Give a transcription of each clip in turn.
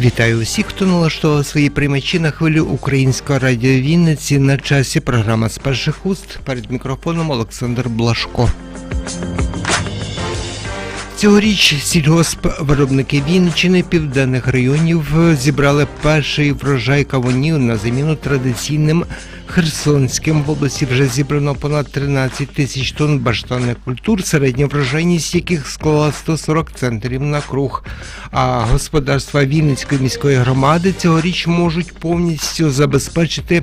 Вітаю усіх, хто налаштував свої приймачі на хвилю Українського радіо Вінниці на часі. Програма з перших уст. Перед мікрофоном Олександр Блашко. Цьогоріч сільгоспвиробники Вінниччини південних районів зібрали перший врожай кавунів на заміну традиційним херсонським. В області вже зібрано понад 13 тисяч тонн баштанних культур, середня врожайність яких склала 140 центрів на круг. А господарства Вінницької міської громади цьогоріч можуть повністю забезпечити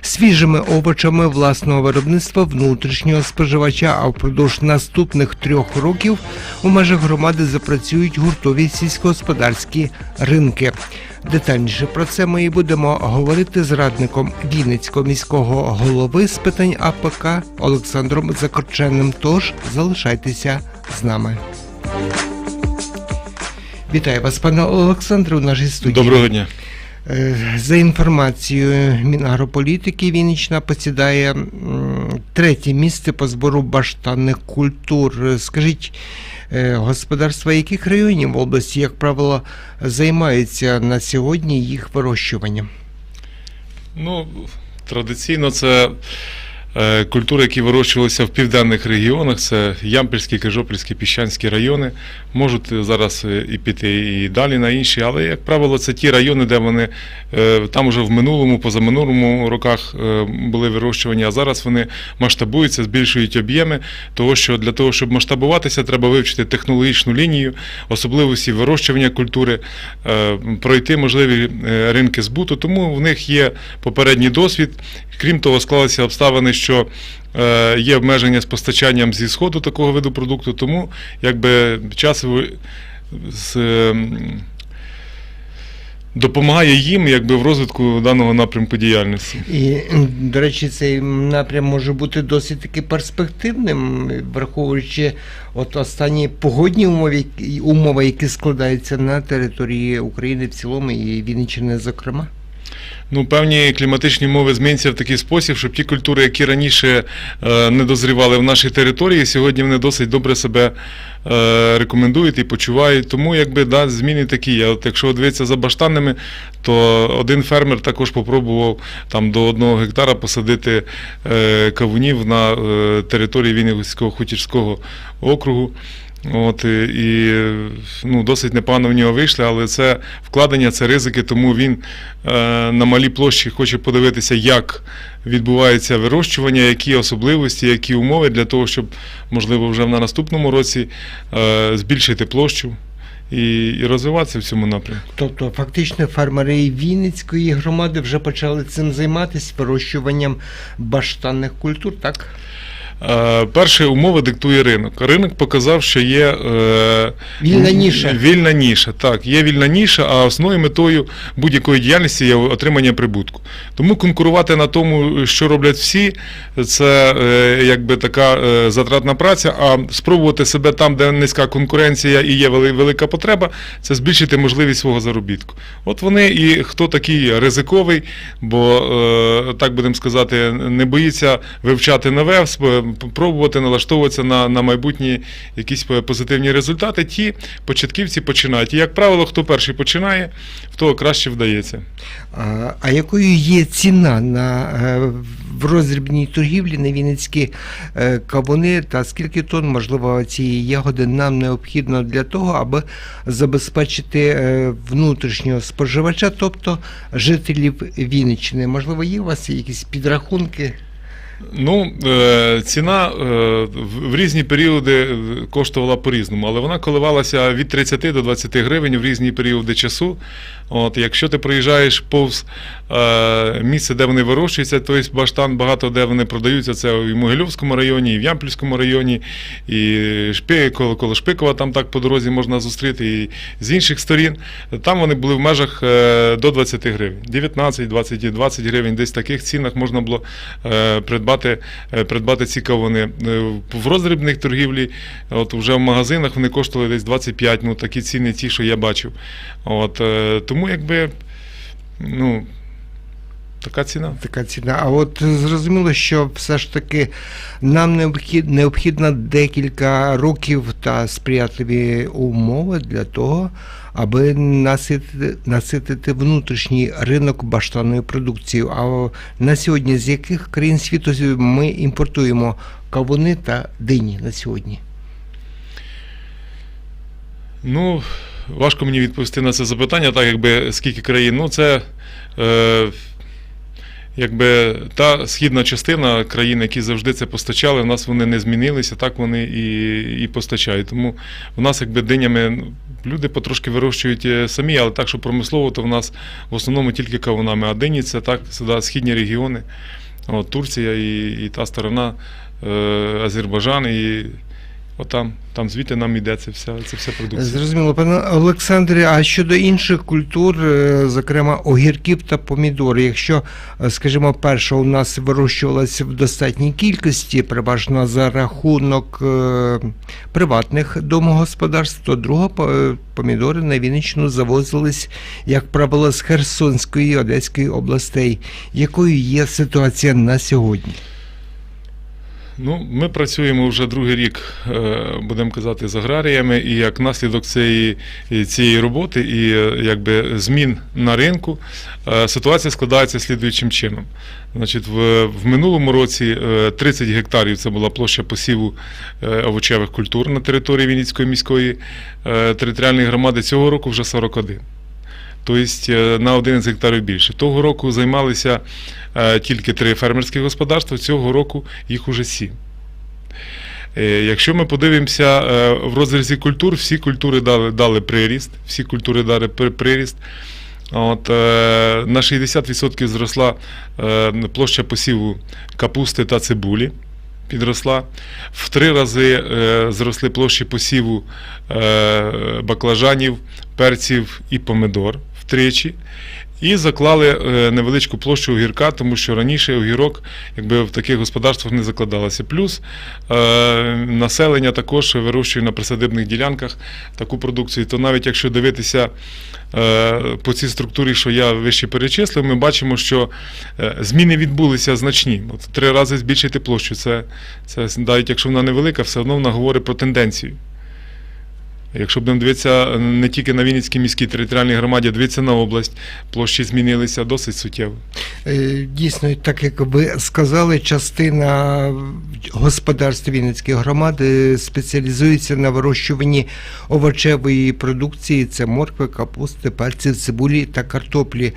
свіжими овочами власного виробництва внутрішнього споживача. А впродовж наступних трьох років у межах громади запрацюють гуртові сільськогосподарські ринки. Детальніше про це ми і будемо говорити з радником Вінницького міського голови з питань АПК Олександром Закорченним. Тож залишайтеся з нами. Вітаю вас, пане Олександре, у нашій студії. Доброго дня. Е, За інформацією Мінагрополітики, Вінниччина посідає третє місце по збору баштанних культур. Скажіть, господарства яких районів області, як правило, займаються на сьогодні їх вирощуванням? Ну, традиційно це е, культури, які вирощувалися в південних регіонах, це Ямпільські, Кижопільські, Піщанські райони. Можуть зараз е, і піти і далі на інші, але, як правило, це ті райони, де вони е, там уже в минулому, позаминулому роках е, були вирощувані, а зараз вони масштабуються, збільшують об'єми, того що для того, щоб масштабуватися, треба вивчити технологічну лінію, особливості вирощування культури, е, пройти можливі е, ринки збуту. Тому в них є попередній досвід. Крім того, склалися обставини, що е, є обмеження з постачанням зі сходу такого виду продукту, тому якби час з, ем, допомагає їм якби в розвитку даного напрямку діяльності. І, до речі, цей напрям може бути досить таки перспективним, враховуючи от останні погодні умови, умови, які складаються на території України в цілому і Вінниччини, зокрема. Ну, певні кліматичні умови зміняться в такий спосіб, щоб ті культури, які раніше е, не дозрівали в нашій території, сьогодні вони досить добре себе е, рекомендують і почувають. Тому якби да, зміни такі. якщо дивитися за баштанними, то один фермер також попробував там до одного гектара посадити е, кавунів на території Вінницького хутірського округу. От і- ну, досить непогано в нього вийшли, але це вкладення, це ризики, тому він е, на малій площі хоче подивитися, як відбувається вирощування, які особливості, які умови для того, щоб можливо вже на наступному році е, збільшити площу і, і розвиватися в цьому напрямку. Тобто, фактично, фермери Вінницької громади вже почали цим займатися вирощуванням баштанних культур, так? Е, Перші умови диктує ринок. Ринок показав, що є е, Вільна ніша. Вільна ніша, так, є вільна ніша, а основною метою будь-якої діяльності є отримання прибутку. Тому конкурувати на тому, що роблять всі, це е, якби така затратна праця. А спробувати себе там, де низька конкуренція і є велика потреба, це збільшити можливість свого заробітку. От вони і хто такий ризиковий, бо так будемо сказати, не боїться вивчати нове, пробувати налаштовуватися на, на майбутні якісь позитивні результати. Ті початківці починають. І, як правило, хто перший починає, в того краще вдається. А, а якою є ціна на е, в роздрібній торгівлі на вінницькі е, кавуни та скільки тонн, можливо, цієї ягоди нам необхідно для того, аби забезпечити е, внутрішнього споживача, тобто жителів Вінниччини? Можливо, є у вас якісь підрахунки? Ну, е, ціна е, в різні періоди е, коштувала по-різному, але вона коливалася від 30 до 20 гривень в різні періоди часу. От, якщо ти приїжджаєш повз місце, де вони вирощуються, то є баштан багато де вони продаються. Це і в Могилівському районі, і в Ямпільському районі, і Шпи, коло, коло Шпикова, там так по дорозі можна зустріти, і з інших сторін. Там вони були в межах до 20 гривень. 19, 20, 20 гривень, десь в таких цінах можна було е, придбати, е, придбати ці кавуни. Е, В роздрібних торгівлі, от вже в магазинах вони коштували десь 25, ну такі ціни, ті, що я бачив. От, е, тому якби, ну, така ціна. Така ціна. А от зрозуміло, що все ж таки нам необхід, необхідно декілька років та сприятливі умови для того, аби наситити, наситити внутрішній ринок баштанною продукцією. А на сьогодні з яких країн світу ми імпортуємо кавуни та дині на сьогодні? Ну, важко мені відповісти на це запитання, так якби скільки країн. Ну, це е, якби та східна частина країн, які завжди це постачали, в нас вони не змінилися, так вони і, і постачають. Тому в нас якби динями ну, люди потрошки вирощують е, самі, але так, що промислово, то в нас в основному тільки кавунами. А дині це так, сюди східні регіони, от, Турція і, і та сторона, е, Азербайджан і. Отам, там звідти нам іде це вся, це вся продукція. Зрозуміло, пане Олександре, а щодо інших культур, е, зокрема огірків та помідори, якщо, е, скажімо, перша у нас вирощувалася в достатній кількості, переважно за рахунок е, приватних домогосподарств, то друга по- помідори на Вінниччину завозились, як правило, з Херсонської і Одеської областей. Якою є ситуація на сьогодні? Ну, ми працюємо вже другий рік, е, будемо казати, з аграріями, і як наслідок цієї, цієї роботи і е, якби змін на ринку е, ситуація складається слідуючим чином. Значить, в, в минулому році е, 30 гектарів це була площа посіву овочевих культур на території Вінницької міської територіальної громади. Цього року вже 41. Тобто на 11 гектарів більше. Того року займалися е, тільки три фермерські господарства, цього року їх уже сім. Е, Якщо ми подивимося в розрізі культур, всі культури дали, дали приріст, всі культури дали приріст. От, на 60% зросла площа посіву капусти та цибулі. Підросла. В три рази зросли площі посіву баклажанів, перців і помидор втричі. І заклали е, невеличку площу огірка, тому що раніше огірок якби в таких господарствах не закладалося. Плюс е, населення також вирощує на присадибних ділянках таку продукцію. То навіть якщо дивитися е, по цій структурі, що я вище перечислив, ми бачимо, що е, зміни відбулися значні. От три рази збільшити площу. Це, це навіть якщо вона невелика, все одно вона говорить про тенденцію. Якщо будемо дивитися не тільки на Вінницькій міській територіальній громаді, дивитися на область, площі змінилися досить суттєво. Е, Дійсно, так як ви сказали, частина господарств Вінницької громади спеціалізується на вирощуванні овочевої продукції: це моркви, капусти, перців, цибулі та картоплі.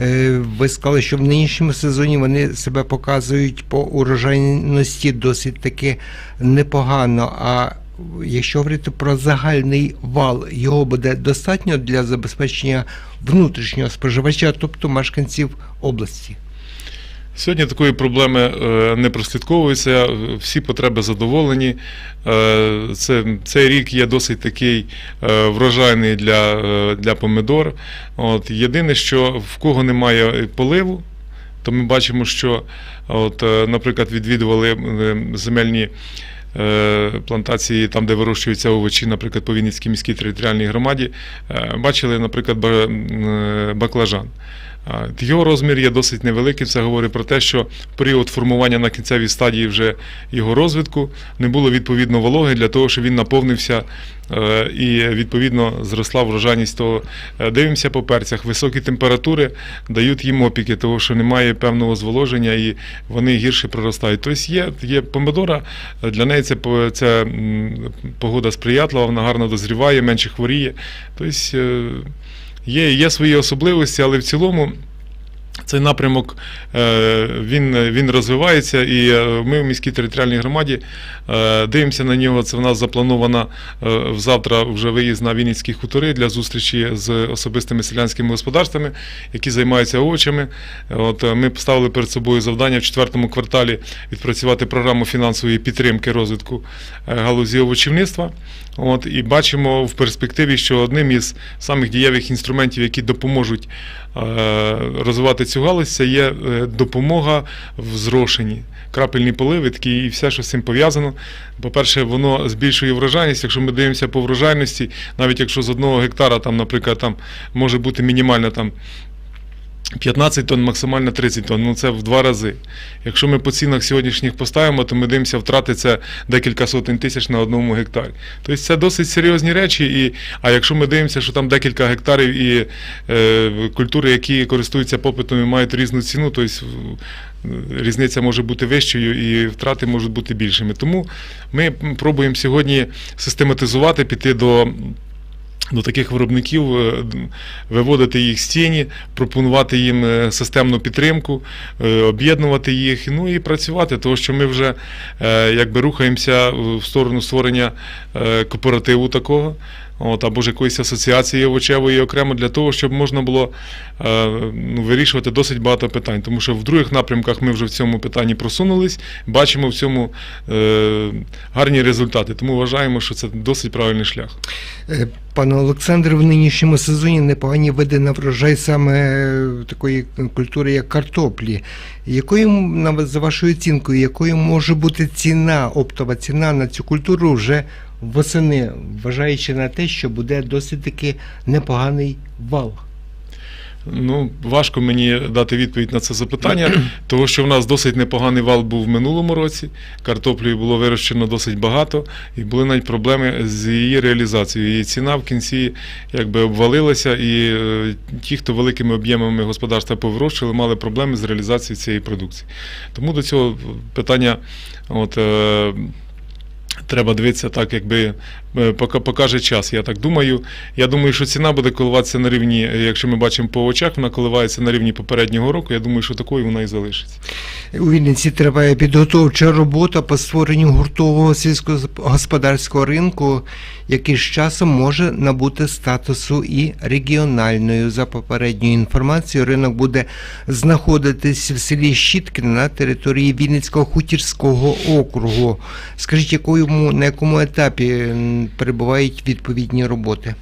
Е, Ви сказали, що в нинішньому сезоні вони себе показують по урожайності досить таки непогано. А якщо говорити про загальний вал, його буде достатньо для забезпечення внутрішнього споживача, тобто мешканців області. Сьогодні такої проблеми е, не прослідковується, всі потреби задоволені. Е, Це, цей рік є досить такий е, врожайний для, для помидор. От, єдине, що в кого немає поливу, то ми бачимо, що, от, наприклад, відвідували земельні плантації, там, де вирощуються овочі, наприклад, по Вінницькій міській територіальній громаді, е, бачили, наприклад, е, баклажан. Його розмір є досить невеликий. Це говорить про те, що період формування на кінцевій стадії вже його розвитку не було відповідно вологи для того, щоб він наповнився е, і відповідно зросла врожайність того. Е, Дивимося по перцях. Високі температури дають їм опіки, тому що немає певного зволоження і вони гірше проростають. Тобто є, є помидора, для неї це, це погода сприятлива, вона гарно дозріває, менше хворіє. Тобто е, є, є свої особливості, але в цілому. Цей напрямок е, він, він розвивається, і е, ми в міській територіальній громаді е, дивимося на нього. Це в нас заплановано завтра вже виїзд на Вінницькі хутори для зустрічі з особистими селянськими господарствами, які займаються овочами. От ми поставили перед собою завдання в четвертому кварталі відпрацювати програму фінансової підтримки розвитку галузі овочівництва. От, і бачимо в перспективі, що одним із самих дієвих інструментів, які допоможуть розвивати цю галузь, це є е, допомога в зрошенні. Крапельні поливи такі і все, що з цим пов'язано. По-перше, воно збільшує врожайність. Якщо ми дивимося по врожайності, навіть якщо з одного гектара, там, наприклад, там може бути мінімальна там 15 тонн, максимально 30 тонн. Ну це в два рази. Якщо ми по цінах сьогоднішніх поставимо, то ми дивимося, втрати це декілька сотень тисяч на одному гектарі. Тобто це досить серйозні речі. І, а якщо ми дивимося, що там декілька гектарів і е, культури, які користуються попитом і мають різну ціну, то есть, е, різниця може бути вищою і втрати можуть бути більшими. Тому ми пробуємо сьогодні систематизувати, піти до. До таких виробників е, виводити їх з тіні, пропонувати їм е, системну підтримку, е, об'єднувати їх, ну і працювати, тому що ми вже якби рухаємося в сторону створення кооперативу такого. От, або ж якоїсь асоціації овочевої окремо для того, щоб можна було е, ну, вирішувати досить багато питань. Тому що в других напрямках ми вже в цьому питанні просунулись, бачимо в цьому е, гарні результати. Тому вважаємо, що це досить правильний шлях. Е, Пане Олександре, в нинішньому сезоні непогані види на врожай саме такої культури, як картоплі. Якою, за вашою оцінкою, якою може бути ціна, оптова ціна на цю культуру вже восени, вважаючи на те, що буде досить таки непоганий вал? Ну, важко мені дати відповідь на це запитання, тому що в нас досить непоганий вал був в минулому році. Картоплею було вирощено досить багато, і були навіть проблеми з її реалізацією. Її ціна в кінці якби обвалилася, і е, ті, хто великими об'ємами господарства повирощували, мали проблеми з реалізацією цієї продукції. Тому до цього питання. От, е, Треба дивитися так, якби е, покаже час. Я так думаю. Я думаю, що ціна буде коливатися на рівні, е, якщо ми бачимо по очах, вона коливається на рівні попереднього року. Я думаю, що такою вона і залишиться. У Вінниці триває підготовча робота по створенню гуртового сільськогосподарського ринку, який з часом може набути статусу і регіональною. За попередньою інформацією, ринок буде знаходитись в селі Щіткин на території Вінницького хутірського округу. Скажіть, якому на якому етапі перебувають відповідні роботи?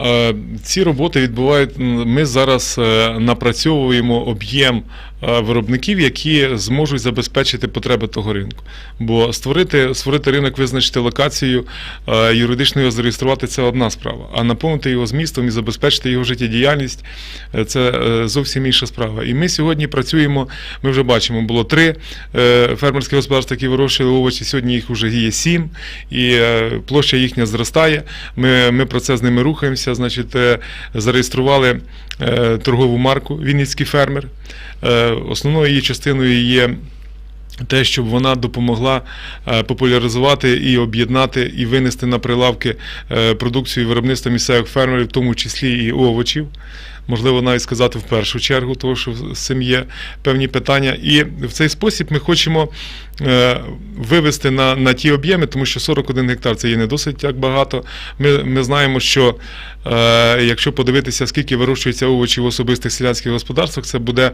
Е, Ці роботи відбувають. Ми зараз е, напрацьовуємо об'єм виробників, які зможуть забезпечити потреби того ринку. Бо створити, створити ринок, визначити локацію, е, юридично його зареєструвати це одна справа. А наповнити його змістом і забезпечити його життєдіяльність е, це е, зовсім інша справа. І ми сьогодні працюємо. Ми вже бачимо, було три е, фермерські господарства, які вирощували овочі. Сьогодні їх вже є сім, і е, площа їхня зростає. Ми, ми про це з ними рухаємося. Значить, е, зареєстрували е, торгову марку Вінницький фермер. Е, Основною її частиною є. Те, щоб вона допомогла е, популяризувати і об'єднати і винести на прилавки е, продукцію виробництва місцевих фермерів, в тому числі і овочів. Можливо, навіть сказати в першу чергу, тому що цим є певні питання. І в цей спосіб ми хочемо е, вивести на, на ті об'єми, тому що 41 гектар це є не досить так багато. Ми, ми знаємо, що е, якщо подивитися, скільки вирощується овочів в особистих селянських господарствах, це буде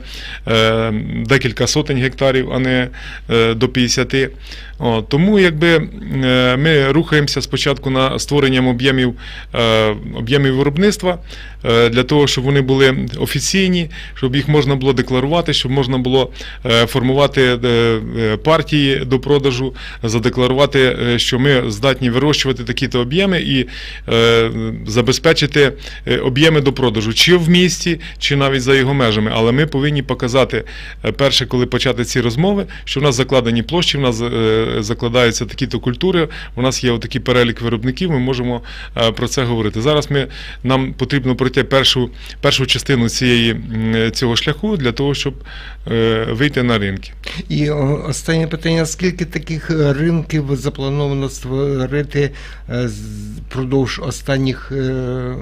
е, декілька сотень гектарів, а не е, до 50. О, тому якби е, ми рухаємося спочатку на створенням об'ємів е, об'ємів виробництва е, для того, щоб вони були офіційні, щоб їх можна було декларувати, щоб можна було формувати партії до продажу, задекларувати, що ми здатні вирощувати такі-то об'єми і забезпечити об'єми до продажу чи в місті, чи навіть за його межами. Але ми повинні показати перше, коли почати ці розмови, що в нас закладені площі, в нас закладаються такі-то культури. У нас є отакий перелік виробників. Ми можемо е, про це говорити. Зараз ми нам потрібно пройти першу, першу частину цієї цього шляху для того, щоб е, вийти на ринки. І останнє питання: скільки таких е, ринків заплановано створити впродовж останніх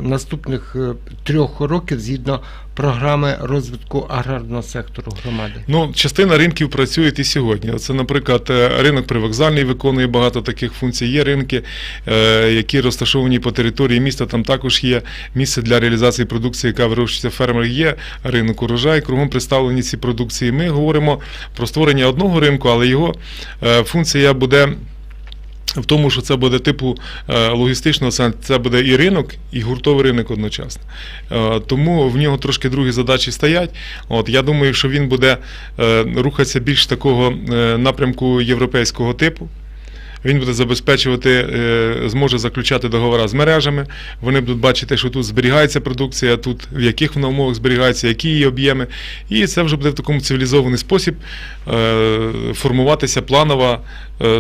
наступних трьох років згідно програми розвитку аграрного сектору громади? Ну, частина ринків працюють і сьогодні. Це, наприклад, е, ринок привокзальний виконує багато таких функцій. Є ринки, е, які розташовані по території міста. Там також є місце для реалізації продукції, яка вирощується фермер. Є ринок урожай, кругом представлені ці продукції. Ми говоримо про створення одного ринку, але його е, функція буде. В тому, що це буде типу е, логістичного центру, це буде і ринок, і гуртовий ринок одночасно. Е, Тому в нього трошки другі задачі стоять. От я думаю, що він буде е, рухатися більш такого напрямку європейського типу. Він буде забезпечувати, зможе заключати договори з мережами. Вони будуть бачити, що тут зберігається продукція, тут в яких вона умовах зберігається, які її об'єми. І це вже буде в такому цивілізований спосіб формуватися планова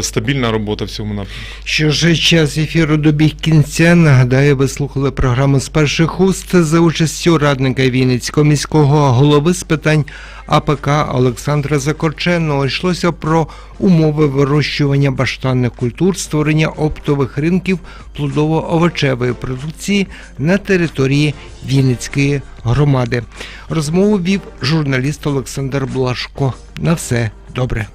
стабільна робота в цьому напрямку. Що ж час ефіру добіг кінця. Нагадаю, ви слухали програму з перших уст за участю радника Вінницького міського голови з питань АПК Олександра Закорченого. Йшлося про умови вирощування баштанних культур, створення оптових ринків плодово-овочевої продукції на території Вінницької громади. Розмову вів журналіст Олександр Блашко. На все добре.